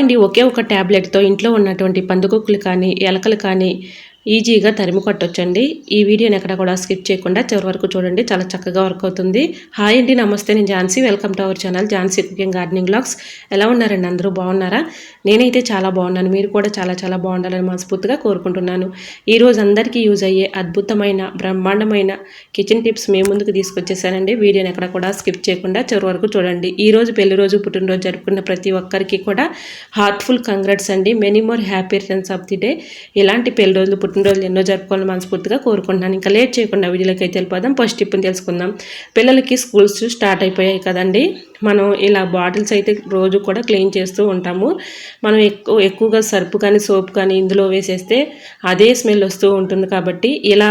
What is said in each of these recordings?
అండి ఒకే ఒక ట్యాబ్లెట్తో ఇంట్లో ఉన్నటువంటి పందుకొక్కులు కానీ ఎలకలు కానీ ఈజీగా తరిమి కొట్టొచ్చండి. ఈ వీడియోని ఎక్కడ కూడా స్కిప్ చేయకుండా చివరి వరకు చూడండి. చాలా చక్కగా వర్క్ అవుతుంది. హాయ్ అండి నమస్తే. నేను Jhansi. Welcome to our channel Jhansi cooking gardening blogs ఎలా ఉన్నారండి అందరూ? బాగున్నారా? నేనైతే చాలా బాగున్నాను. మీరు కూడా చాలా చాలా బాగుండాలని మనస్ఫూర్తిగా కోరుకుంటున్నాను. ఈ రోజు అందరికీ యూజ్ అయ్యే అద్భుతమైన బ్రహ్మాండమైన కిచెన్ టిప్స్ మీ ముందుకు తీసుకొచ్చేసానండి. వీడియోని ఎక్కడ కూడా స్కిప్ చేయకుండా చివరి వరకు చూడండి. ఈ రోజు పెళ్ళి రోజు పుట్టినరోజు జరుపుకున్న ప్రతి ఒక్కరికి కూడా హార్ట్ఫుల్ కంగ్రాట్స్ అండి. Many more happy returns of the day. ఇలాంటి పెళ్ళి రోజులు పుట్టినరోజులు ఎన్నో జరుపుకోవాలని మనస్ఫూర్తిగా కోరుకుంటున్నాను. ఇంకా లేట్ చేయకుండా వీడియోలోకి అయితే వెళ్ళిపోదాం. ఫస్ట్ టిప్ని తెలుసుకుందాం. పిల్లలకి స్కూల్స్ స్టార్ట్ అయిపోయాయి కదండి. మనం ఇలా బాటిల్స్ అయితే రోజు కూడా క్లీన్ చేస్తూ ఉంటాము. మనం ఎక్కువ ఎక్కువగా సర్పు కానీ సోప్ కానీ ఇందులో వేసేస్తే అదే స్మెల్ వస్తూ ఉంటుంది కాబట్టి ఇలా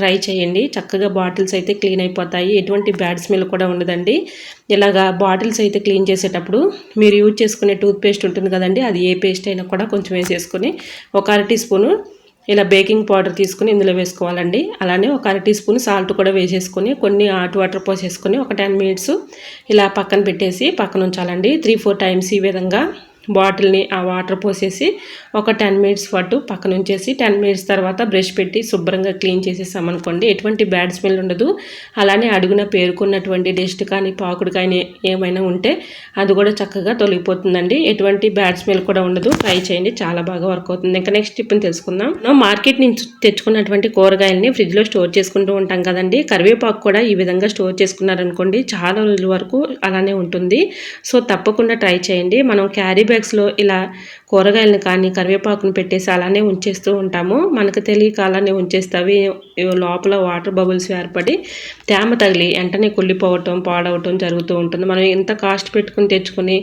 ట్రై చేయండి. చక్కగా బాటిల్స్ అయితే క్లీన్ అయిపోతాయి. ఎటువంటి బ్యాడ్ స్మెల్ కూడా ఉండదండి. ఇలాగా బాటిల్స్ అయితే క్లీన్ చేసేటప్పుడు మీరు యూజ్ చేసుకునే టూత్ పేస్ట్ ఉంటుంది కదండి. అది ఏ పేస్ట్ అయినా కూడా కొంచెం వేసేసుకొని ఒక అర టీ స్పూను ఇలా బేకింగ్ పౌడర్ తీసుకుని ఇందులో వేసుకోవాలండి. అలానే ఒక అర టీ స్పూన్ సాల్ట్ కూడా వేసేసుకొని కొన్ని హాట్ వాటర్ పోసేసుకొని ఒక టెన్ మినిట్స్ ఇలా పక్కన పెట్టేసి పక్కన ఉంచాలండి. త్రీ ఫోర్ టైమ్స్ ఈ విధంగా బాటిల్ని ఆ వాటర్ పోసేసి ఒక టెన్ మినిట్స్ పాటు పక్కన ఉంచేసి టెన్ మినిట్స్ తర్వాత బ్రష్ పెట్టి శుభ్రంగా క్లీన్ చేసేసామనుకోండి ఎటువంటి బ్యాడ్ స్మెల్ ఉండదు. అలానే అడుగున పేరుకున్నటువంటి డస్ట్ కానీ పాకుడు కానీ ఏమైనా ఉంటే అది కూడా చక్కగా తొలగిపోతుందండి. ఎటువంటి బ్యాడ్ స్మెల్ కూడా ఉండదు. ట్రై చేయండి. చాలా బాగా వర్క్ అవుతుంది. ఇంకా నెక్స్ట్ టిప్ని తెలుసుకుందాం. మనం మార్కెట్ నుంచి తెచ్చుకున్నటువంటి కూరగాయలని ఫ్రిడ్జ్లో స్టోర్ చేసుకుంటూ ఉంటాం కదండి. కరివేపాకు కూడా ఈ విధంగా స్టోర్ చేసుకున్నారనుకోండి చాలా రోజుల వరకు అలానే ఉంటుంది. సో తప్పకుండా ట్రై చేయండి. మనం క్యారీ బ్యాగ్స్లో ఇలా కూరగాయలను కానీ కరివేపాకును పెట్టేసి అలానే ఉంచేస్తూ ఉంటాము. మనకు తెలియక అలానే ఉంచేస్తావి లోపల వాటర్ బబుల్స్ ఏర్పడి తేమ తగిలి వెంటనే కుళ్ళిపోవటం పాడవటం జరుగుతూ ఉంటుంది. మనం ఎంత కాస్ట్ పెట్టుకుని తెచ్చుకొని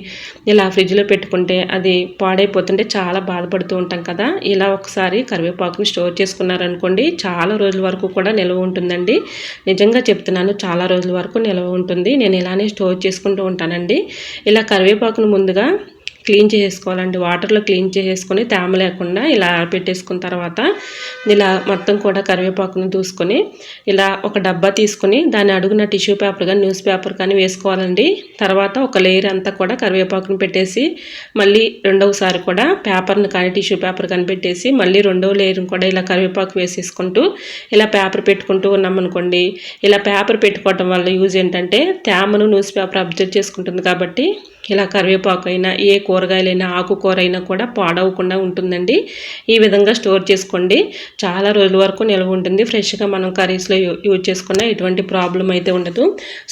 ఇలా ఫ్రిడ్జ్లో పెట్టుకుంటే అది పాడైపోతుంటే చాలా బాధపడుతూ ఉంటాం కదా. ఇలా ఒకసారి కరివేపాకుని స్టోర్ చేసుకున్నారనుకోండి చాలా రోజుల వరకు కూడా నిల్వ ఉంటుందండి. నిజంగా చెప్తున్నాను చాలా రోజుల వరకు నిల్వ ఉంటుంది. నేను ఇలానే స్టోర్ చేసుకుంటూ ఉంటానండి. ఇలా కరివేపాకును ముందుగా క్లీన్ చేసేసుకోవాలండి. వాటర్లో క్లీన్ చేసేసుకొని తేమ లేకుండా ఇలా పెట్టేసుకున్న తర్వాత ఇలా మొత్తం కూడా కరివేపాకుని దూసుకొని ఇలా ఒక డబ్బా తీసుకొని దాని అడుగున టిష్యూ పేపర్ కానీ న్యూస్ పేపర్ కానీ వేసుకోవాలండి. తర్వాత ఒక లేయర్ అంతా కూడా కరివేపాకుని పెట్టేసి మళ్ళీ రెండవసారి కూడా పేపర్ని కానీ టిష్యూ పేపర్ కానీ పెట్టేసి మళ్ళీ రెండవ లేయర్ని కూడా ఇలా కరివేపాకు వేసేసుకుంటూ ఇలా పేపర్ పెట్టుకుంటూ ఉన్నామనుకోండి ఇలా పేపర్ పెట్టుకోవటం వల్ల యూజ్ ఏంటంటే తేమను న్యూస్ పేపర్ అబ్జర్వ్ చేసుకుంటుంది కాబట్టి ఇలా కరివేపాకు అయినా ఏ కూరగాయలైనా ఆకుకూర అయినా కూడా పాడవకుండా ఉంటుందండి. ఈ విధంగా స్టోర్ చేసుకోండి. చాలా రోజుల వరకు నిల్వ ఉంటుంది. ఫ్రెష్గా మనం కర్రీస్లో యూజ్ చేసుకున్న ఎటువంటి ప్రాబ్లం అయితే ఉండదు.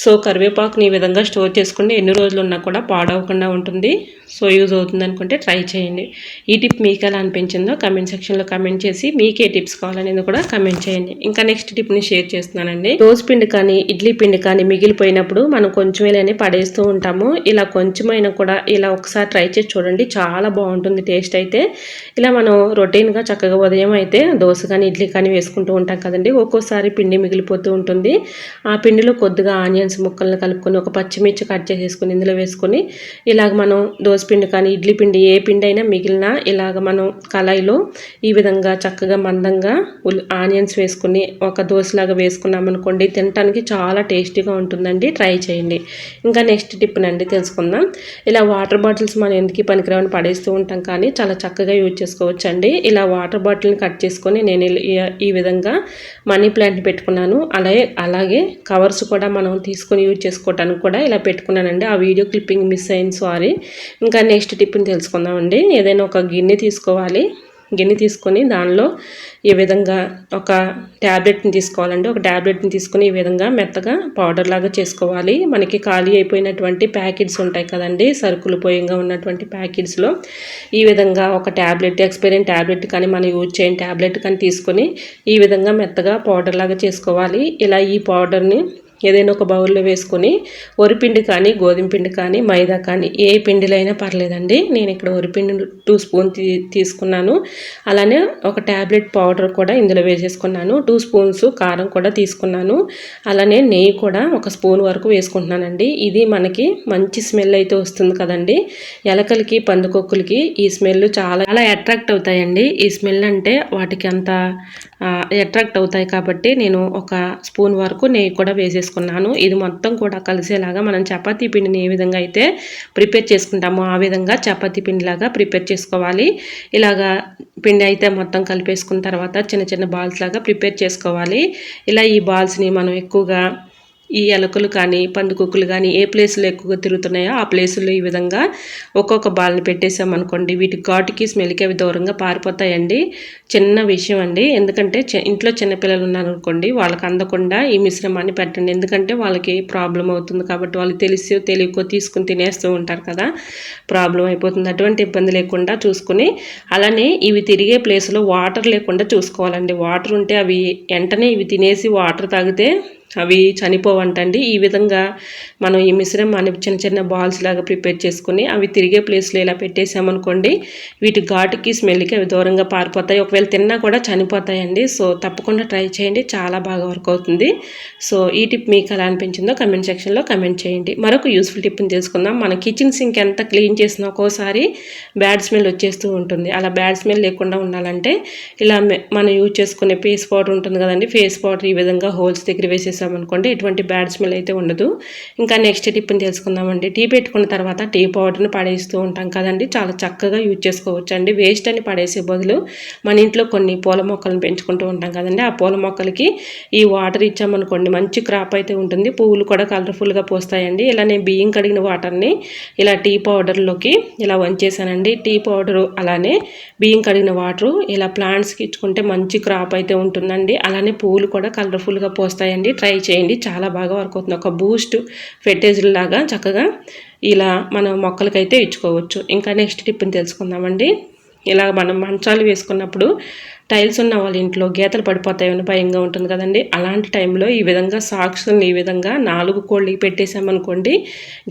సో కరివేపాకుని ఈ విధంగా స్టోర్ చేసుకోండి ఎన్ని రోజులు ఉన్నా కూడా పాడవకుండా ఉంటుంది. సో యూజ్ అవుతుంది అనుకుంటే ట్రై చేయండి. ఈ టిప్ మీకు ఎలా అనిపించిందో కమెంట్ సెక్షన్లో కమెంట్ చేసి మీకే టిప్స్ కావాలనేది కూడా కమెంట్ చేయండి. ఇంకా నెక్స్ట్ టిప్ని షేర్ చేస్తున్నానండి. దోశ పిండి కానీ ఇడ్లీ పిండి కానీ మిగిలిపోయినప్పుడు మనం కొంచెం పడేస్తూ ఉంటాము. ఇలా కొంచెమైనా కూడా ఇలా ఒకసారి ట్రై చేసి చూడండి. చాలా బాగుంటుంది టేస్ట్ అయితే. ఇలా మనం రొటీన్గా చక్కగా ఉదయం అయితే దోశ కానీ ఇడ్లీ కానీ వేసుకుంటూ ఉంటాం కదండి. ఒక్కోసారి పిండి మిగిలిపోతూ ఉంటుంది. ఆ పిండిలో కొద్దిగా ఆనియన్స్ ముక్కలను కలుపుకొని ఒక పచ్చిమిర్చి కట్ చేసేసుకొని ఇందులో వేసుకొని ఇలాగ మనం దోశ పిండి కానీ ఇడ్లీ పిండి ఏ పిండి అయినా మిగిలిన ఇలాగ మనం కళాయిలో ఈ విధంగా చక్కగా మందంగా ఆనియన్స్ వేసుకుని ఒక దోశలాగా వేసుకున్నాం అనుకోండి తినడానికి చాలా టేస్టీగా ఉంటుందండి. ట్రై చేయండి. ఇంకా నెక్స్ట్ టిప్నండి తెలుసుకుందాం. ఇలా వాటర్ బాటిల్స్ మనం ఎందుకు పనికిరావని పడేస్తూ ఉంటాం కానీ చాలా చక్కగా యూజ్ చేసుకోవచ్చు అండి ఇలా వాటర్ బాటిల్ని కట్ చేసుకొని నేను ఈ విధంగా మనీ ప్లాంట్ పెట్టుకున్నాను. అలాగే అలాగే కవర్స్ కూడా మనం తీసుకొని యూజ్ చేసుకోవటానికి కూడా ఇలా పెట్టుకున్నానండి. ఆ వీడియో క్లిప్పింగ్ మిస్ అయింది. సారీ. ఇంకా నెక్స్ట్ టిప్ని తెలుసుకుందామండి. ఏదైనా ఒక గిన్నె తీసుకోవాలి. గిన్నె తీసుకొని దానిలో ఈ విధంగా ఒక ట్యాబ్లెట్ని తీసుకోవాలండి. ఒక ట్యాబ్లెట్ని తీసుకొని ఈ విధంగా మెత్తగా పౌడర్ లాగా చేసుకోవాలి. మనకి ఖాళీ అయిపోయినటువంటి ప్యాకెట్స్ ఉంటాయి కదండి. సరుకులు పోయంగా ఉన్నటువంటి ప్యాకెట్స్లో ఈ విధంగా ఒక ట్యాబ్లెట్ ఎక్స్పైరియన్ ట్యాబ్లెట్ కానీ మనం యూజ్ చేయని ట్యాబ్లెట్ కానీ తీసుకొని ఈ విధంగా మెత్తగా పౌడర్ లాగా చేసుకోవాలి. ఇలా ఈ పౌడర్ని ఏదైనా ఒక బౌల్లో వేసుకొని వరిపిండి కానీ గోధుమ పిండి కానీ మైదా కానీ ఏ పిండిలైనా పర్లేదండి. నేను ఇక్కడ వరిపిండి టూ స్పూన్ తీ తీసుకున్నాను. అలానే ఒక ట్యాబ్లెట్ పౌడర్ కూడా ఇందులో వేసేసుకున్నాను. టూ స్పూన్స్ కారం కూడా తీసుకున్నాను. అలానే నెయ్యి కూడా ఒక స్పూన్ వరకు వేసుకుంటున్నానండి. ఇది మనకి మంచి స్మెల్ అయితే వస్తుంది కదండి. ఎలకలకి పందుకొక్కులకి ఈ స్మెల్ చాలా చాలా అట్రాక్ట్ అవుతాయండి. ఈ స్మెల్ అంటే వాటికి అంత అట్రాక్ట్ అవుతాయి కాబట్టి నేను ఒక స్పూన్ వరకు నెయ్యి కూడా వేసేసుకున్నాను. తీసుకున్నాను. ఇది మొత్తం కూడా కలిసేలాగా మనం చపాతీ పిండిని ఏ విధంగా అయితే ప్రిపేర్ చేసుకుంటామో ఆ విధంగా చపాతీ పిండిలాగా ప్రిపేర్ చేసుకోవాలి. ఇలాగా పిండి అయితే మొత్తం కలిపేసుకున్న తర్వాత చిన్న చిన్న బాల్స్ లాగా ప్రిపేర్ చేసుకోవాలి. ఇలా ఈ బాల్స్ని మనం ఎక్కువగా ఈ ఎలకలు కానీ పందుకొక్కులు కానీ ఏ ప్లేస్లో ఎక్కువగా తిరుగుతున్నాయో ఆ ప్లేసుల్లో ఈ విధంగా ఒక్కొక్క బాల్ని పెట్టేసామనుకోండి వీటి ఘాటుకి స్మెల్కి అవి దూరంగా పారిపోతాయండి. చిన్న విషయం అండి. ఎందుకంటే ఇంట్లో చిన్నపిల్లలు ఉన్నారనుకోండి వాళ్ళకి అందకుండా ఈ మిశ్రమాన్ని పెట్టండి. ఎందుకంటే వాళ్ళకి ప్రాబ్లం అవుతుంది కాబట్టి వాళ్ళు తెలిసి తెలియకో తీసుకుని తినేస్తూ ఉంటారు కదా. ప్రాబ్లం అయిపోతుంది. అటువంటి ఇబ్బంది లేకుండా చూసుకుని అలానే ఇవి తిరిగే ప్లేస్లో వాటర్ లేకుండా చూసుకోవాలండి. వాటర్ ఉంటే అవి వెంటనే ఇవి తినేసి వాటర్ తాగితే అవి చనిపోవంటండి. ఈ విధంగా మనం ఈ మిశ్రమాన్ని చిన్న చిన్న బాల్స్ లాగా ప్రిపేర్ చేసుకుని అవి తిరిగే ప్లేస్లో ఇలా పెట్టేసామనుకోండి వీటి ఘాటుకి స్మెల్కి అవి దూరంగా పారిపోతాయి. ఒకవేళ తిన్నా కూడా చనిపోతాయండి. సో తప్పకుండా ట్రై చేయండి. చాలా బాగా వర్క్ అవుతుంది. సో ఈ టిప్ మీకు ఎలా అనిపించిందో కమెంట్ సెక్షన్లో కమెంట్ చేయండి. మరొక యూస్ఫుల్ టిప్ని తెలుసుకుందాం మన కిచెన్ సింక్ ఎంత క్లీన్ చేసినా ఒక్కోసారి బ్యాడ్ స్మెల్ వచ్చేస్తూ ఉంటుంది. అలా బ్యాడ్ స్మెల్ లేకుండా ఉండాలంటే ఇలా మనం యూజ్ చేసుకునే ఫేస్ పౌడర్ ఉంటుంది కదండి. ఫేస్ పౌడర్ ఈ విధంగా హోల్స్ దగ్గర వేసేసి చేసామనుకోండి ఎటువంటి బ్యాడ్ స్మెల్ అయితే ఉండదు. ఇంకా నెక్స్ట్ టిప్ని తెలుసుకుందామండి. టీ పెట్టుకున్న తర్వాత టీ పౌడర్ని పడేస్తూ ఉంటాం కదండి. చాలా చక్కగా యూజ్ చేసుకోవచ్చు అండి వేస్ట్ అని పడేసే బదులు మన ఇంట్లో కొన్ని పూల మొక్కలను పెంచుకుంటూ ఉంటాం కదండి. ఆ పూల మొక్కలకి ఈ వాటర్ ఇచ్చామనుకోండి మంచి క్రాప్ అయితే ఉంటుంది. పువ్వులు కూడా కలర్ఫుల్గా పోస్తాయండి. ఇలా నేను బియ్యం కడిగిన వాటర్ని ఇలా టీ పౌడర్లోకి ఇలా వంచేసానండి. టీ పౌడరు అలానే బియ్యం కడిగిన వాటరు ఇలా ప్లాంట్స్కి ఇచ్చుకుంటే మంచి క్రాప్ అయితే ఉంటుందండి. అలానే పువ్వులు కూడా కలర్ఫుల్గా పోస్తాయండి. ట్రై ట్రై చేయండి. చాలా బాగా వర్క్ అవుతుంది. ఒక బూస్ట్ ఫెర్టిలైజర్ లాగా చక్కగా ఇలా మనం మొక్కలకైతే ఇచ్చుకోవచ్చు. ఇంకా నెక్స్ట్ టిప్ని తెలుసుకుందామండి. ఇలా మనం మంచాలు వేసుకున్నప్పుడు టైల్స్ ఉన్న వాళ్ళ ఇంట్లో గీతలు పడిపోతాయని భయంగా ఉంటుంది కదండి. అలాంటి టైంలో ఈ విధంగా సాక్షులను ఈ విధంగా నాలుగు కోళ్ళకి పెట్టేసామనుకోండి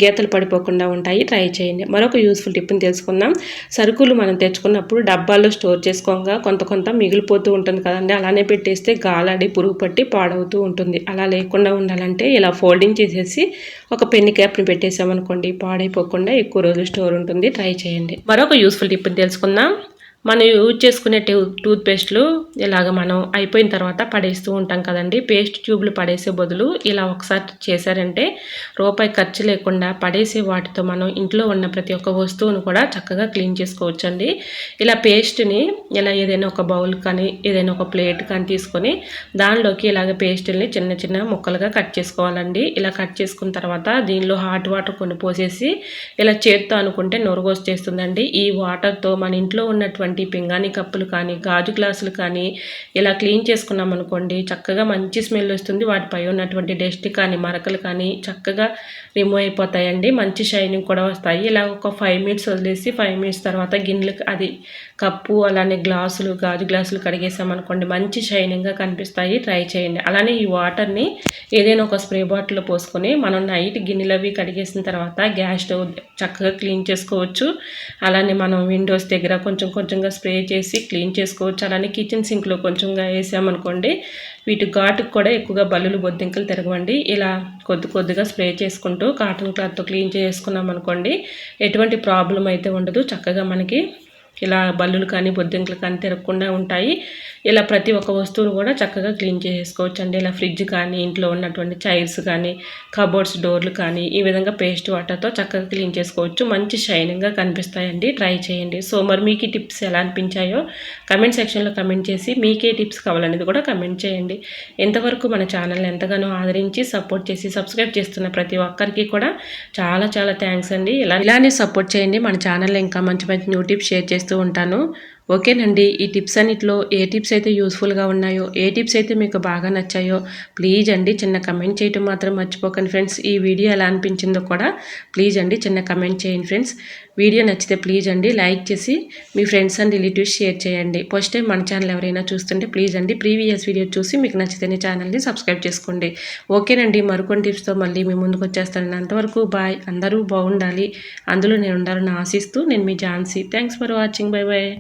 గీతలు పడిపోకుండా ఉంటాయి. ట్రై చేయండి. మరొక యూస్ఫుల్ టిప్ని తెలుసుకుందాం. సరుకులు మనం తెచ్చుకున్నప్పుడు డబ్బాల్లో స్టోర్ చేసుకోగా కొంత కొంత మిగిలిపోతూ ఉంటుంది కదండి. అలానే పెట్టేస్తే గాలాడి పురుగు పట్టి పాడవుతూ ఉంటుంది. అలా లేకుండా ఉండాలంటే ఇలా ఫోల్డింగ్ చేసేసి ఒక పెన్ని క్యాప్ని పెట్టేసామనుకోండి పాడైపోకుండా ఎక్కువ రోజులు స్టోర్ ఉంటుంది. ట్రై చేయండి. మరొక యూస్ఫుల్ టిప్ని తెలుసుకుందాం. మనం యూజ్ చేసుకునే టూ టూత్ పేస్ట్లు ఇలాగ మనం అయిపోయిన తర్వాత పడేస్తూ ఉంటాం కదండి. పేస్ట్ ట్యూబ్లు పడేసే బదులు ఇలా ఒకసారి చేశారంటే రూపాయి ఖర్చు లేకుండా పడేసే వాటితో మనం ఇంట్లో ఉన్న ప్రతి ఒక్క వస్తువును కూడా చక్కగా క్లీన్ చేసుకోవచ్చండి. ఇలా పేస్ట్ని ఇలా ఏదైనా ఒక బౌల్ కానీ ఏదైనా ఒక ప్లేట్ కానీ తీసుకొని దానిలోకి ఇలాగ పేస్ట్ని చిన్న చిన్న ముక్కలుగా కట్ చేసుకోవాలండి. ఇలా కట్ చేసుకున్న తర్వాత దీనిలో హాట్ వాటర్ కొన్ని పోసేసి ఇలా చేత్తో అనుకుంటే నొరుగొచ్చేస్తుందండి ఈ వాటర్తో మన ఇంట్లో ఉన్నటువంటి ఉన్నటువంటి పింగాణి కప్పులు కానీ గాజు గ్లాసులు కానీ ఇలా క్లీన్ చేసుకున్నాం అనుకోండి చక్కగా మంచి స్మెల్ వస్తుంది. వాటిపై ఉన్నటువంటి డస్ట్ కానీ మరకలు కానీ చక్కగా రిమూవ్ అయిపోతాయండి. మంచి షైనింగ్ కూడా వస్తాయి. ఇలా ఒక ఫైవ్ మినిట్స్ వదిలేసి ఫైవ్ మినిట్స్ తర్వాత గిన్నెలకు అది కప్పు అలానే గ్లాసులు గాజు గ్లాసులు కడిగేసామనుకోండి మంచి షైనింగ్గా కనిపిస్తాయి. ట్రై చేయండి. అలానే ఈ వాటర్ని ఏదైనా ఒక స్ప్రే బాటిల్లో పోసుకొని మనం నైట్ గిన్నెలు అవి కడిగేసిన తర్వాత గ్యాస్ స్టవ్ చక్కగా క్లీన్ చేసుకోవచ్చు. అలానే మనం విండోస్ దగ్గర కొంచెం కొంచెంగా స్ప్రే చేసి క్లీన్ చేసుకోవచ్చు. అలానే కిచెన్ సింక్లో కొంచెంగా వేసామనుకోండి వీటి ఘాటుకు కూడా ఎక్కువగా బల్లులు బొద్దింకలు తిరగవండి. ఇలా కొద్ది కొద్దిగా స్ప్రే చేసుకుంటూ కాటన్ క్లాత్తో క్లీన్ చేసుకున్నాం అనుకోండి ఎటువంటి ప్రాబ్లం అయితే ఉండదు. చక్కగా మనకి ఇలా బల్లులు కానీ బొద్దింకలు కానీ తిరగకుండా ఉంటాయి. ఇలా ప్రతి ఒక్క వస్తువును కూడా చక్కగా క్లీన్ చేసుకోవచ్చు అండి ఇలా ఫ్రిడ్జ్ కానీ ఇంట్లో ఉన్నటువంటి చైర్స్ కానీ కబోర్డ్స్ డోర్లు కానీ ఈ విధంగా పేస్ట్ వాటర్తో చక్కగా క్లీన్ చేసుకోవచ్చు. మంచి షైనింగ్గా కనిపిస్తాయండి. ట్రై చేయండి. సో మరి మీకు ఈ టిప్స్ ఎలా అనిపించాయో కమెంట్ సెక్షన్లో కమెంట్ చేసి మీకే టిప్స్ కావాలనేది కూడా కమెంట్ చేయండి. ఎంతవరకు మన ఛానల్ని ఎంతగానో ఆదరించి సపోర్ట్ చేసి సబ్స్క్రైబ్ చేస్తున్న ప్రతి ఒక్కరికి కూడా చాలా చాలా థ్యాంక్స్ అండి. ఇలా ఇలానే సపోర్ట్ చేయండి. మన ఛానల్లో ఇంకా మంచి మంచి న్యూ టిప్స్ షేర్ చేస్తూ ఉంటాను. ఓకేనండి ఈ టిప్స్ అన్నిట్లో ఏ టిప్స్ అయితే యూస్ఫుల్గా ఉన్నాయో ఏ టిప్స్ అయితే మీకు బాగా నచ్చాయో ప్లీజ్ అండి చిన్న కమెంట్ చేయటం మాత్రం మర్చిపోకండి ఫ్రెండ్స్. ఈ వీడియో ఎలా అనిపించిందో కూడా ప్లీజ్ అండి చిన్న కమెంట్ చేయండి ఫ్రెండ్స్. వీడియో నచ్చితే ప్లీజ్ అండి లైక్ చేసి మీ ఫ్రెండ్స్ అండ్ రిలేటివ్స్ షేర్ చేయండి. ఫస్ట్ టైం మన ఛానల్ ఎవరైనా చూస్తుంటే ప్లీజ్ అండి ప్రీవియస్ వీడియో చూసి మీకు నచ్చితేనే ఛానల్ని సబ్స్క్రైబ్ చేసుకోండి. ఓకేనండి మరికొన్ని టిప్స్తో మళ్ళీ మీ ముందుకు వచ్చేస్తాను అంతవరకు బాయ్. అందరూ బాగుండాలి. అందులో నేను ఉండాలని ఆశిస్తూ నేను మీ Jhansi. Thanks for watching. Bye bye